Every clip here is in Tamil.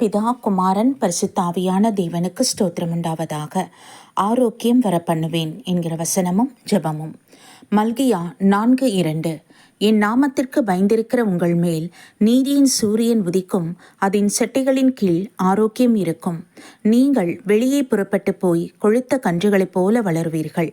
பிதா குமாரன் பரிசுத்தாவியான தேவனுக்கு ஸ்தோத்திரம் உண்டாவதாக. ஆரோக்கியம் வர பண்ணுவேன் என்கிற வசனமும் ஜெபமும். மல்கியா நான்கு இரண்டு. என் நாமத்திற்கு பயந்திருக்கிற உங்கள் மேல் நீதியின் சூரியன் உதிக்கும் அதன் செட்டைகளின் கீழ் ஆரோக்கியம் இருக்கும். நீங்கள் வெளியே புறப்பட்டு போய் கொழுத்த கன்றுகளைப் போல வளருவீர்கள்.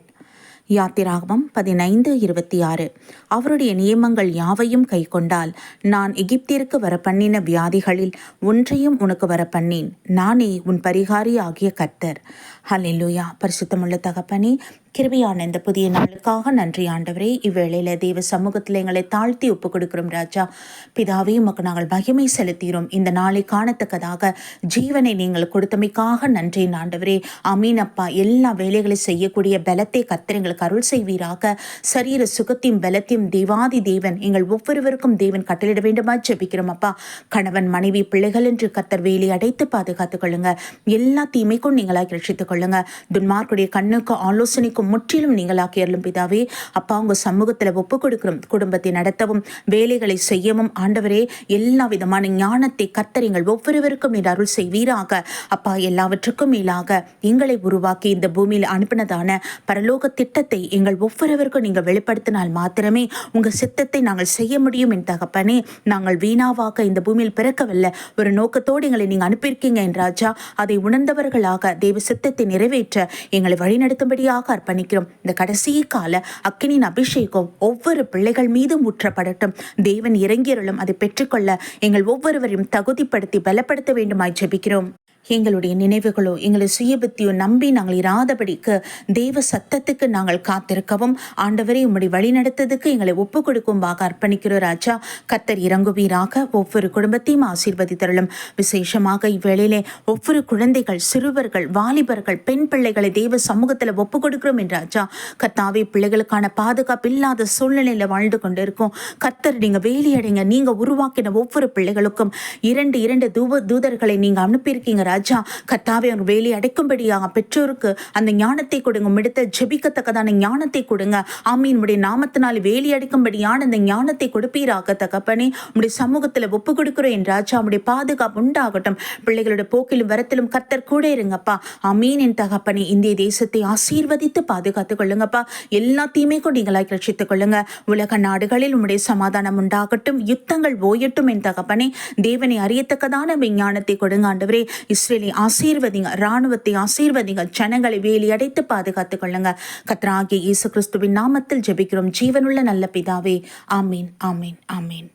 யாத்திராகமம் பதினைந்து இருபத்தி ஆறு. அவருடைய நியமங்கள் யாவையும் கைக்கொண்டால் நான் எகிப்திற்கு வர பண்ணின வியாதிகளில் ஒன்றையும் உனக்கு வர பண்ணேன் நானே உன் பரிகாரி ஆகிய கர்த்தர். ஹலெல்லுயா பரிசுத்தமுள்ள தகப்பனே கிருபியான இந்த புதிய நாளுக்காக நன்றி ஆண்டவரே. இவ்வேளையில் தேவ சமூகத்தில் எங்களை தாழ்த்தி ஒப்புக் கொடுக்கிறோம் ராஜா. பிதாவே உமக்கு நாங்கள் மகிமை செலுத்துகிறோம். இந்த நாளை காணத்தக்கதாக ஜீவனை நீங்கள் கொடுத்தமைக்காக நன்றி ஆண்டவரே. அமீன் அப்பா. எல்லா வேலைகளை செய்யக்கூடிய பலத்தை கத்திரங்களுக்கு அருள் செய்வீராக. சரீர சுகத்தையும் பலத்தையும் தேவாதி தேவன் எங்கள் ஒவ்வொருவருக்கும் தேவன் கட்டளிட வேண்டுமா ஜெபிக்கிறோம் அப்பா. கணவன் மனைவி பிள்ளைகள் என்று கத்தர் வேலி அடைத்து பாதுகாத்துக் கொள்ளுங்க. எல்லா தீமைக்கும் நீங்களாக ரட்சித்துக் கொள்ளுங்க. துன்மார்க்குடைய கண்ணுக்கு ஆலோசனைக்கும் முற்றிலும் நீங்களாக்கி அருளும் பிதாவே. அப்பா உங்க சமூகத்தில் ஒப்பு கொடுக்கிறோம். குடும்பத்தை நடத்தவும் வேலைகளை செய்யவும். ஆண்டவரே எல்லா விதமான ஞானத்தை கத்தரிங்கள் ஒவ்வொருவருக்கும் நீர் அருள் செய்வீராக. அப்பா எல்லாவற்றுக்கும் மேலாக எங்களை உருவாக்கி இந்த பூமியில் அனுப்பினதான பரலோக திட்டத்தை எங்கள் ஒவ்வொருவருக்கும் நீங்கள் வெளிப்படுத்தினால் மாத்திரமே உங்கள் சித்தத்தை நாங்கள் செய்ய முடியும் என் தகப்பனே. நாங்கள் வீணாவாக இந்த பூமியில் பிறக்கவில்லை. ஒரு நோக்கத்தோடு எங்களை நீங்கள் அனுப்பியிருக்கீங்க என் ராஜா. அதை உணர்ந்தவர்களாக தெய்வ சித்தத்தை நிறைவேற்ற எங்களை வழிநடத்தும்படியாக அர்ப்பணி அர்ப்பணிக்கிறோம் இந்த கடைசி கால அக்கினின் அபிஷேகம் ஒவ்வொரு பிள்ளைகள் மீதும் ஊற்றப்படட்டும். தேவன் இறங்கியருளும் அதை பெற்றுக்கொள்ள எங்கள் ஒவ்வொருவரையும் தகுதிப்படுத்தி பலப்படுத்த வேண்டுமாய் ஜெபிக்கிறோம். எங்களுடைய நினைவுகளோ எங்களை சுயபுத்தியோ நம்பி நாங்கள் இராதபடிக்கு தெய்வ சத்தத்துக்கு நாங்கள் காத்திருக்கவும் ஆண்டவரை உம்முடைய வழி நடத்ததுக்கு எங்களை ஒப்பு கொடுக்கும்பாக அர்ப்பணிக்கிறோம் ராஜா. கத்தர் இறங்குவீராக ஒவ்வொரு குடும்பத்தையும் ஆசீர்வதித்தருளும். விசேஷமாக இவ்வேளையிலே ஒவ்வொரு குழந்தைகள் சிறுவர்கள் வாலிபர்கள் பெண் பிள்ளைகளை தெய்வ சமூகத்தில் ஒப்பு கொடுக்கிறோம் என்று ராஜா. கத்தாவே பிள்ளைகளுக்கான பாதுகாப்பு இல்லாத சூழ்நிலையில் வாழ்ந்து கொண்டு இருக்கும் கத்தர் நீங்கள் வேலியடைங்க. நீங்கள் உருவாக்கின ஒவ்வொரு பிள்ளைகளுக்கும் இரண்டு இரண்டு தூவ தூதர்களை நீங்கள் அனுப்பியிருக்கீங்க ராஜா. ராஜா கத்தாவே அவர் வேலை அடைக்கும்படியாக பெற்றோருக்கு அந்த ஞானத்தை கொடுங்க. மிடுத்த ஜெபிக்கத்தக்கதான ஞானத்தை கொடுங்க. ஆமீனுடைய நாமத்தினால் வேலி அடைக்கும்படியான அந்த ஞானத்தை கொடுப்பீராக தகப்பனே. உடைய சமூகத்தில் ஒப்பு கொடுக்குறேன் ராஜா. உடைய பாதுகாப்பு உண்டாகட்டும். பிள்ளைகளோட போக்கிலும் வரத்திலும் கத்தர் கூட இருங்கப்பா. அமீன் என் தகப்பனே. இந்திய தேசத்தை ஆசீர்வதித்து பாதுகாத்துக் கொள்ளுங்கப்பா. எல்லாத்தையுமே கொண்டு நீங்களாய் ரட்சித்துக் கொள்ளுங்க. உலக நாடுகளில் உம்முடைய சமாதானம் உண்டாகட்டும். யுத்தங்கள் ஓயட்டும் என் தகப்பனே. தேவனை அறியத்தக்கதான விஞ்ஞானத்தை கொடுங்க ஆண்டவரே. இஸ் இஸ்ரேலை ஆசீர்வதிங்க இராணுவத்தை ஆசீர்வதிங்க ஜனங்களை வேலியடைத்து பாதுகாத்துக் கொள்ளுங்க. கத்ராகி இயேசு கிறிஸ்துவின் நாமத்தில் ஜெபிக்கிறோம். ஜீவனுள்ள நல்ல பிதாவே ஆமீன் ஆமீன் ஆமீன்.